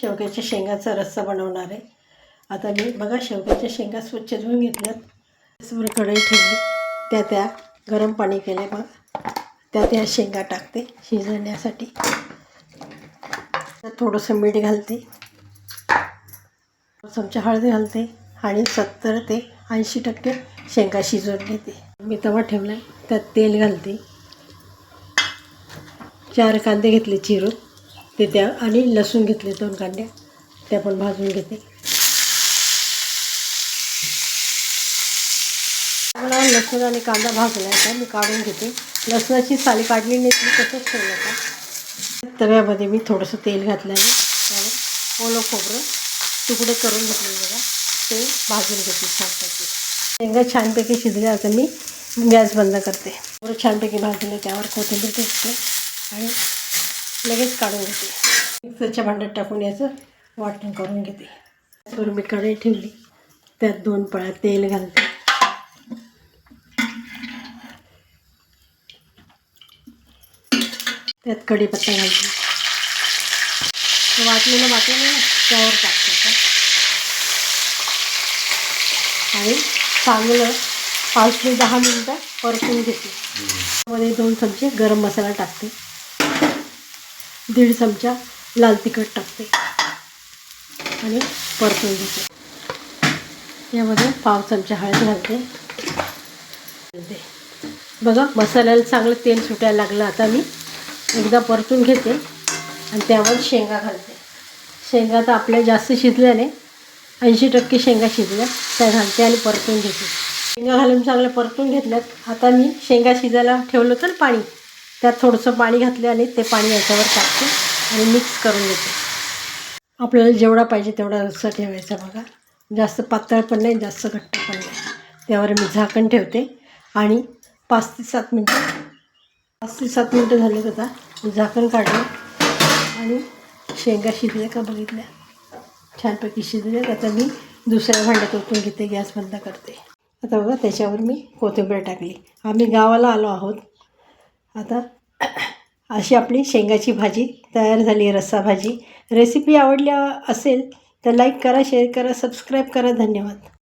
शेवग्याच्या शेंगाचा रस्सा बनवणार आहे. आता मी बघा शेवग्याच्या शेंगा स्वच्छ धुवून घेतल्यात. त्याचबरोबर कढई ठेवली. त्या त्या गरम पाणी केले मग त्या त्या शेंगा टाकते शिजवण्यासाठी. त्यात थोडंसं मीठ घालते. चमचा हळदी घालते आणि सत्तर ते ऐंशी टक्के शेंगा शिजवून घेते. मी तवा ठेवला त्यात तेल घालते. चार कांदे घेतले चिरून. ते त्या आणि लसूण घेतले दोन कांड्या त्या पण भाजून घेते. मला लसूण आणि कांदा भाजला होता मी काढून घेते. लसणाची साली काढली नाही ती तसंच ठेवलं का? तव्यामध्ये मी थोडंसं तेल घातलं आहे त्यावर ओलं खोबरं तुकडे करून घेतले बघा. ते भाजून घेते छानपैकी. शेंगा छानपैकी शिजल्या आता मी गॅस बंद करते. थोडं छानपैकी भाजले त्यावर कोथिंबीर टाकते आणि लगेच काढून घेते. मिक्सरच्या भांड्यात टाकून याचं वाटण करून घेते. त्याचबरोबर मी कढई ठेवली. त्यात दोन पळ्या तेल घालते. त्यात कढीपत्ता घालते. वाटलेलं वाटलं त्यावर टाकते आणि चांगलं पाच ते दहा मिनटं परतून घेते. त्यामध्ये दोन चमचे गरम मसाला टाकते. दीड चमचा लाल तिखट टाकते. आणि परतून घेते. यामध्ये पाव चमचा हळद घालते. बघा मसाल्याला चांगलं तेल सुटायला लागलं. आता मी एकदा परतून घेते आणि त्यावर शेंगा घालते. शेंगा तर आपल्या जास्त शिजल्याने ऐंशी टक्के शेंगा शिजल्या त्या घालते आणि परतून घेते. शेंगा घालून चांगलं परतून घेतल्यात. आता मी शेंगा शिजायला ठेवलं तर पाणी. त्यात थोडंसं पाणी घातले आणि ते पाणी याच्यावर टाकते आणि मिक्स करून घेते आपल्याला जेवढा पाहिजे तेवढा रस्सा ठेवायचा बघा. जास्त पातळ पण नाही जास्त घट्ट पण नाही. त्यावर मी झाकण ठेवते आणि पाच ते सात मिनटं पाच ते सात मिनटं झाले बघा मी झाकण काढलं आणि शेंगा शिजल्या का बघितल्या? छानपैकी शिजले आता मी दुसऱ्या भांड्यात ओतून घेते गॅस बंद करते. आता बघा त्याच्यावर मी कोथिंबीर टाकली. आम्ही गावाला आलो आहोत. आता अशी आपली शेंगाची भाजी तयार झाली रस्सा भाजी. रेसिपी आवडली असेल तर लाईक करा शेअर करा सबस्क्राईब करा. धन्यवाद.